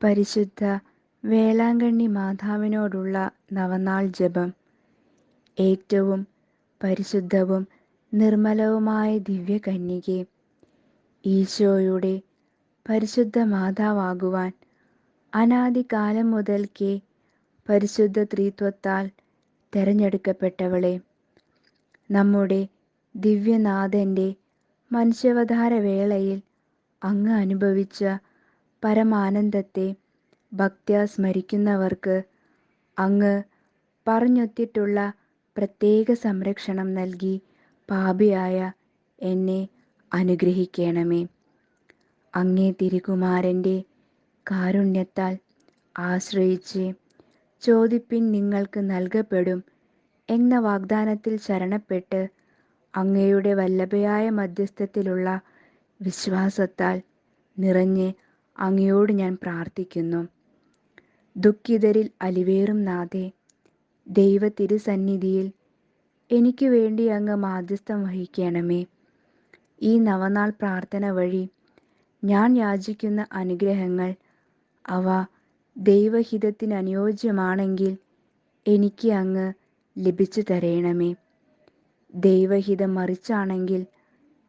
പരിശുദ്ധ വേളാങ്കണ്ണി മാതാവിനോടുള്ള നവനാൾ ജപം. ഏറ്റവും പരിശുദ്ധവും നിർമ്മലവുമായ ദിവ്യകന്യകെ ഈശോയുടെ പരിശുദ്ധ മാതാവാകുവാൻ അനാദികാലം മുതൽക്കേ പരിശുദ്ധ ത്രിത്വത്താൽ തെരഞ്ഞെടുക്കപ്പെട്ടവളെ നമ്മുടെ ദിവ്യനാഥന്റെ മനുഷ്യവതാര വേളയിൽ അങ്ങ് അനുഭവിച്ച പരമാനന്ദത്തെ ഭക്ത്യാ സ്മരിക്കുന്നവർക്ക് അങ്ങ് പറഞ്ഞൊത്തിട്ടുള്ള പ്രത്യേക സംരക്ഷണം നൽകി പാപിയായ എന്നെ അനുഗ്രഹിക്കണമേ. അങ്ങേ തിരുകുമാരന്റെ കാരുണ്യത്താൽ ആശ്രയിച്ച് ചോദിപ്പിൻ നിങ്ങൾക്ക് നൽകപ്പെടും എന്ന വാഗ്ദാനത്തിൽ ശരണപ്പെട്ട് അങ്ങയുടെ വല്ലഭയായ മധ്യസ്ഥത്തിലുള്ള വിശ്വാസത്താൽ നിറഞ്ഞ് അങ്ങയോട് ഞാൻ പ്രാർത്ഥിക്കുന്നു. ദുഃഖിതരിൽ അലിവേറും നാഥേ ദൈവ തിരുസന്നിധിയിൽ എനിക്ക് വേണ്ടി അങ്ങ് മാധ്യസ്ഥം വഹിക്കണമേ. ഈ നവനാൾ പ്രാർത്ഥന വഴി ഞാൻ യാചിക്കുന്ന അനുഗ്രഹങ്ങൾ അവ ദൈവഹിതത്തിന് അനുയോജ്യമാണെങ്കിൽ എനിക്ക് അങ്ങ് ലഭിച്ചു തരയണമേ ദൈവഹിതം മറിച്ചാണെങ്കിൽ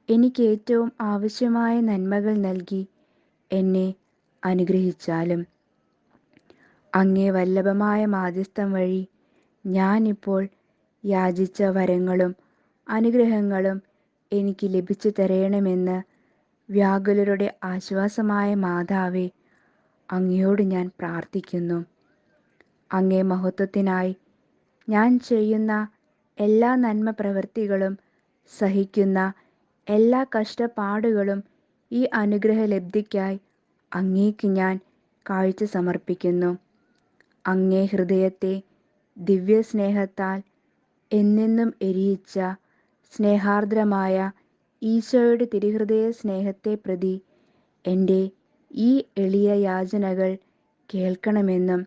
എനിക്ക് ഏറ്റവും ആവശ്യമായ നന്മകൾ നൽകി എന്നെ അനുഗ്രഹിച്ചാലും. അങ്ങേ വല്ലഭമായ മാധ്യസ്ഥം വഴി ഞാനിപ്പോൾ യാചിച്ച വരങ്ങളും അനുഗ്രഹങ്ങളും എനിക്ക് ലഭിച്ചു തരയണമെന്ന് വ്യാകുലരുടെ ആശ്വാസമായ മാതാവേ അങ്ങയോട് ഞാൻ പ്രാർത്ഥിക്കുന്നു. അങ്ങേ മഹത്വത്തിനായി ഞാൻ ചെയ്യുന്ന എല്ലാ നന്മ പ്രവൃത്തികളും സഹിക്കുന്ന എല്ലാ കഷ്ടപ്പാടുകളും ഈ അനുഗ്രഹ ലബ്ധിക്കായി അങ്ങേക്ക് ഞാൻ കാഴ്ച സമർപ്പിക്കുന്നു. അങ്ങേ ഹൃദയത്തെ ദിവ്യ ദിവ്യസ്നേഹത്താൽ എന്നെന്നും എരിയിച്ച സ്നേഹാർദ്രമായ ഈശോയുടെ തിരുഹൃദയ സ്നേഹത്തെ പ്രതി എന്റെ ഈ എളിയ യാചനകൾ കേൾക്കണമെന്നും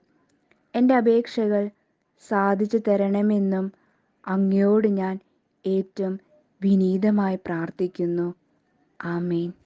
എന്റെ അപേക്ഷകൾ സാധിച്ചു തരണമെന്നും അങ്ങയോട് ഞാൻ ഏറ്റവും വിനീതമായി പ്രാർത്ഥിക്കുന്നു. ആമേൻ.